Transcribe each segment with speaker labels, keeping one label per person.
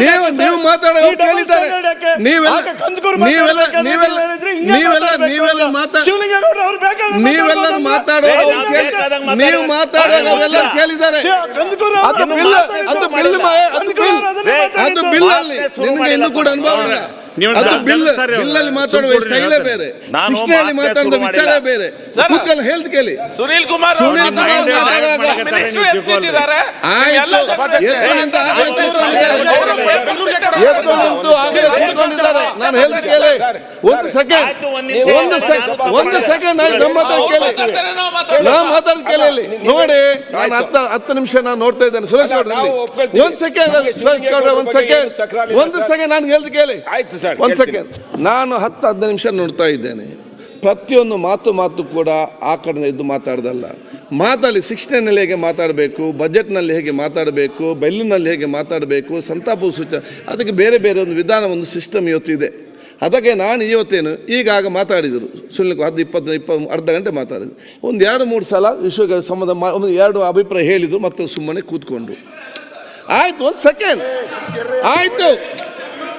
Speaker 1: ನೀವು ನೀವು ಮಾತಾಡೋ? ನೀವೆಲ್ಲ ನೀವೆಲ್ಲ ಮಾತಾಡೋ
Speaker 2: ನಾವು
Speaker 1: ಅವರೆಲ್ಲ ಕೇಳಿದ್ದಾರೆ. ಇನ್ನೂ ಕೂಡ ಅನುಭವ ಇಲ್ಲ ಅದು ಬಿಲ್ ಮಾತಾಡುವ ಸ್ಟೈಲೇ ಬೇರೆ
Speaker 3: ಮಾತೇ
Speaker 1: ಮಾತಾಡುವ ವಿಚಾರ. ಬೇರೆ
Speaker 4: ಹೆಲ್ತ್
Speaker 1: ಕೂತ್ಕೊಂಡು ಹೇಳ್ದು ಕೇಳಿ
Speaker 4: ಸುನೀಲ್ ಕುಮಾರ್
Speaker 1: ಸುನೀಲ್ ಕುಮಾರ್ ಮಾತಾಡುವಾಗ ಆಯ್ತು ಕೂತ್ಕೊಂಡಿದ್ದಾರೆ. ನಾನು ಹೇಳ್ದು ಕೇಳಿ. ಒಂದು ಸೆಕೆಂಡ್
Speaker 3: ಒಂದು
Speaker 1: ಸೆಕೆಂಡ್ ಒಂದು ಸೆಕೆಂಡ್ ಆಯ್ತು ನಮ್ಮ ಕೇಳಿ.
Speaker 4: ಮಾತಾಡ್ತಾರೆ,
Speaker 1: ನಾ
Speaker 4: ಮಾತಾಡ್ತಾರೆ.
Speaker 1: ಮಾತಾಡ್ ಕೇಳಿ. ಇಲ್ಲಿ. ನೋಡಿ ನಾನು ಹತ್ತು ಹತ್ತು ನಿಮಿಷ ನಾನು ನೋಡ್ತಾ ಇದ್ದೇನೆ. ಸುರೇಶ್ ಗೌಡ್ರ.
Speaker 5: ಒಪ್ಕೊಳ್ತೀವಿ.
Speaker 1: ಸೆಕೆಂಡ್ ಸುರೇಶ್ ಗೌಡ್ರ ಒಂದು ಸೆಕೆಂಡ್ ಒಂದು. ಸೆಕೆಂಡ್ ನಾನು ಹೇಳ್ದು ಕೇಳಿ.
Speaker 5: ಆಯ್ತು ಸರ್,
Speaker 1: ಒಂದು ಸೆಕೆಂಡ್ ನಾನು ಹತ್ತು ಹದಿನೈದು ನಿಮಿಷ ನೋಡ್ತಾ ಇದ್ದೇನೆ. ಪ್ರತಿಯೊಂದು ಮಾತು ಮಾತು ಕೂಡ ಆ ಕಡೆ ಇದ್ದು ಮಾತಾಡ್ದಲ್ಲ. ಮಾತಾಡಿ ಶಿಕ್ಷಣದಲ್ಲಿ ಹೇಗೆ ಮಾತಾಡಬೇಕು ಬಜೆಟ್ನಲ್ಲಿ ಹೇಗೆ ಮಾತಾಡಬೇಕು ಬೆಲ್ಲಿನಲ್ಲಿ ಹೇಗೆ ಮಾತಾಡಬೇಕು ಸಂತಾಪ ಸೂಚನೆ ಅದಕ್ಕೆ ಬೇರೆ ಬೇರೆ ಒಂದು ವಿಧಾನ ಒಂದು ಸಿಸ್ಟಮ್ ಇವತ್ತಿದೆ ಅದಕ್ಕೆ ನಾನು ಇವತ್ತೇನು ಈಗಾಗ ಮಾತಾಡಿದರು. ಸುಳ್ಳು ಹತ್ತು ಇಪ್ಪತ್ತು ಇಪ್ಪ ಅರ್ಧ ಗಂಟೆ ಮಾತಾಡಿದ್ರು. ಒಂದು ಎರಡು ಮೂರು ಸಲ ವಿಶ್ವಗಳ ಸಂಬಂಧ ಮಾ- ಒಂದು ಎರಡು ಅಭಿಪ್ರಾಯ ಹೇಳಿದರು ಮತ್ತು ಸುಮ್ಮನೆ ಕೂತ್ಕೊಂಡ್ರು. ಆಯಿತು ಒಂದು ಸೆಕೆಂಡ್ ಆಯಿತು.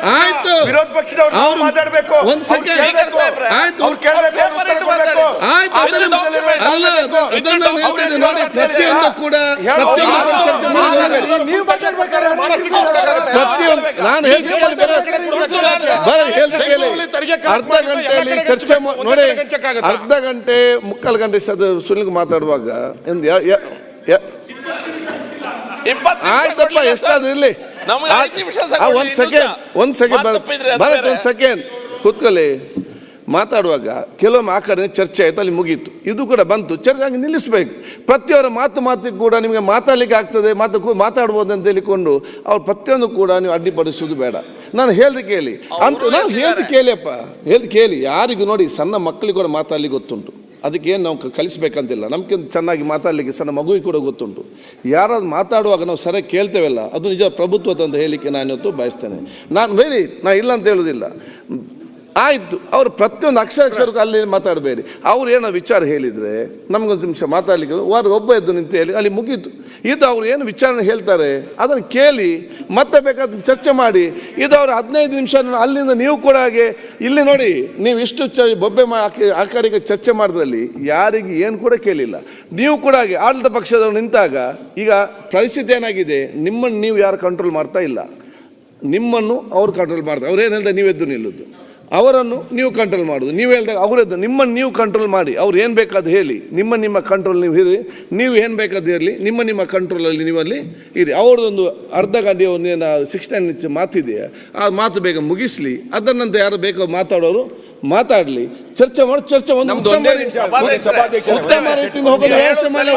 Speaker 1: ಆಯಿತು.
Speaker 6: ವಿರೋಧ ಪಕ್ಷದವರು ಮಾತಾಡಬೇಕು
Speaker 1: ಅವ್ರು-
Speaker 6: ಮಾತಾಡ್ಬೇಕು.
Speaker 1: ಒಂದ್ ಸೆಕೆಂಡ್
Speaker 6: ಆಯಿತು
Speaker 1: ಆಯ್ತು.
Speaker 6: ಅವ್ರು ಕೇಳ್ಬೇಕು, ಅವ್ರು ಉತ್ತರ ಕೊಡ್ಬೇಕು.
Speaker 1: ಆಯ್ತು
Speaker 4: ಅದು
Speaker 1: ಅದನ್ನ-
Speaker 4: document
Speaker 1: ಹೇಳ್ತೇನೆ ನೋಡಿ ಪ್ರತಿಯೊಂದು ಕೂಡ ಪ್ರತಿಯೊಂದು ನಾನು ಹೇಳ್ತೀನಿ ಅರ್ಧ ಗಂಟೆಯಲ್ಲಿ ಚರ್ಚೆ ನೋಡಿ ಅರ್ಧ ಗಂಟೆ ಮುಕ್ಕಾಲು ಗಂಟೆ ಸುನಿಲ್ಗೆ ಸುನಿಲ್ ಮಾತಾಡುವಾಗ ಆಯ್ತಪ್ಪ ಎಷ್ಟಾದ್ರೂ
Speaker 4: ಸಾಕು,
Speaker 1: ಒಂದ್ ಸೆಕೆಂಡ್. ಒಂದ್ ಸೆಕೆಂಡ್ ಕೂತ್ಕೊಳ್ಳಿ. ಮಾತಾಡುವಾಗ ಕೆಲವೊಮ್ಮೆ ಆ ಕಡೆ ಚರ್ಚೆ ಆಯಿತು ಅಲ್ಲಿ ಮುಗೀತು. ಇದು ಕೂಡ ಬಂತು. ಚರ್ಚೆ ಹಂಗೆ ನಿಲ್ಲಿಸಬೇಕು. ಪ್ರತಿಯೊಬ್ಬರ ಮಾತು ಮಾತಿಗೆ ಕೂಡ ನಿಮಗೆ ಮಾತಾಡಲಿಕ್ಕೆ ಆಗ್ತದೆ ಮಾತು ಕೂ- ಮಾತಾಡ್ಬೋದು ಅಂತ ಹೇಳಿಕೊಂಡು ಅವ್ರು ಪ್ರತಿಯೊಂದು ಕೂಡ ನೀವು ಅಡ್ಡಿಪಡಿಸೋದು ಬೇಡ. ನಾನು ಹೇಳ್ದು ಕೇಳಿ. ಅಂತ ನಾವು ಹೇಳ್ದು ಕೇಳಿಯಪ್ಪ. ಹೇಳ್ದು ಕೇಳಿ. ಯಾರಿಗೂ ನೋಡಿ ಸಣ್ಣ ಮಕ್ಕಳಿಗೆ ಕೂಡ ಮಾತಾಡಲಿಕ್ಕೆ ಗೊತ್ತುಂಟು. ಅದಕ್ಕೆ ಏನು ನಾವು ಕಲಿಸ್ಬೇಕಂತಿಲ್ಲ. ನಮ್ಗೆ ಚೆನ್ನಾಗಿ ಮಾತಾಡಲಿಕ್ಕೆ ಸಣ್ಣ ಮಗುವಿಗೆ ಕೂಡ ಗೊತ್ತುಂಟು. ಯಾರಾದ್ರು ಮಾತಾಡುವಾಗ ನಾವು ಸರಿಯಾಗಿ ಕೇಳ್ತೇವಲ್ಲ ಅದು ನಿಜ ಪ್ರಭುತ್ವದ ಅಂತ ಹೇಳಲಿಕ್ಕೆ ನಾನು ಇವತ್ತು ಬಯಸ್ತೇನೆ. ನಾನು ಹೇಳಿ ನಾನು ಇಲ್ಲ ಅಂತ ಹೇಳೋದಿಲ್ಲ ಆಯಿತು. ಅವರು ಪ್ರತಿಯೊಂದು ಅಕ್ಷರ ಅಕ್ಷರಕ್ಕೂ ಅಲ್ಲಿ ಮಾತಾಡಬೇಡಿ. ಅವ್ರು ಏನೋ ವಿಚಾರ ಹೇಳಿದರೆ ನಮಗೊಂದು ನಿಮಿಷ ಮಾತಾಡಲಿಕ್ಕೆ ವಾರ ಒಬ್ಬ ಎದ್ದು ನಿಂತು ಹೇಳಿ ಅಲ್ಲಿ ಮುಗೀತು. ಇದು ಅವ್ರು ಏನು ವಿಚಾರ ಹೇಳ್ತಾರೆ ಅದನ್ನು ಕೇಳಿ ಮತ್ತೆ ಬೇಕಾದ ಚರ್ಚೆ ಮಾಡಿ. ಇದು ಅವರು ಹದಿನೈದು ನಿಮಿಷ ಅಲ್ಲಿಂದ ನೀವು ಕೂಡ ಹಾಗೆ ಇಲ್ಲಿ ನೋಡಿ ನೀವು ಇಷ್ಟು ಚ ಬೊಬ್ಬೆ ಮಾ ಆ ಕಡೆಗೆ ಚರ್ಚೆ ಮಾಡಿದ್ರಲ್ಲಿ ಯಾರಿಗೆ ಏನು ಕೂಡ ಕೇಳಿಲ್ಲ. ನೀವು ಕೂಡ ಹಾಗೆ ಆಡಳಿತ ಪಕ್ಷದವರು ನಿಂತಾಗ ಈಗ ಪರಿಸ್ಥಿತಿ ಏನಾಗಿದೆ ನಿಮ್ಮನ್ನು ನೀವು ಯಾರು ಕಂಟ್ರೋಲ್ ಮಾಡ್ತಾ ಇಲ್ಲ. ನಿಮ್ಮನ್ನು ಅವ್ರು ಕಂಟ್ರೋಲ್ ಮಾಡ್ತಾರೆ. ಅವ್ರು ಏನು ಹೇಳ್ತಾರೆ ಎದ್ದು ನಿಲ್ಲುದು. ಅವರನ್ನು ನೀವು ಕಂಟ್ರೋಲ್ ಮಾಡೋದು. ನೀವು ಹೇಳಿದಾಗ ಅವರದ್ದು ನಿಮ್ಮನ್ನು ನೀವು ಕಂಟ್ರೋಲ್ ಮಾಡಿ. ಅವ್ರು ಏನು ಬೇಕಾದ ಹೇಳಿ. ನಿಮ್ಮ ನಿಮ್ಮ ಕಂಟ್ರೋಲ್ ನೀವು ಇರಿ. ನೀವು ಏನು ಬೇಕಾದ ಇರಲಿ. ನಿಮ್ಮ ನಿಮ್ಮ ಕಂಟ್ರೋಲಲ್ಲಿ ನೀವಲ್ಲಿ ಇರಿ. ಅವ್ರದ್ದೊಂದು ಅರ್ಧ ಗಂಟೆ ಒಂದು ಏನು ಸಿಕ್ಸ್ಟೀನ್ ಇಂಚ್ ಮಾತಿದೆಯಾ? ಆ ಮಾತು ಬೇಗ ಮುಗಿಸ್ಲಿ. ಅದನ್ನಂತ ಯಾರು ಬೇಕೋ ಮಾತಾಡೋರು ಮಾತಾಡಲಿ. ಚರ್ಚೆ ಮಾಡಿ ಚರ್ಚೆ ಒಂದು ಉತ್ತಮ ರೀತಿಯಿಂದ ಹೋಗೋದು. ವ್ಯವಸ್ಥೆ ಮಾಡಿ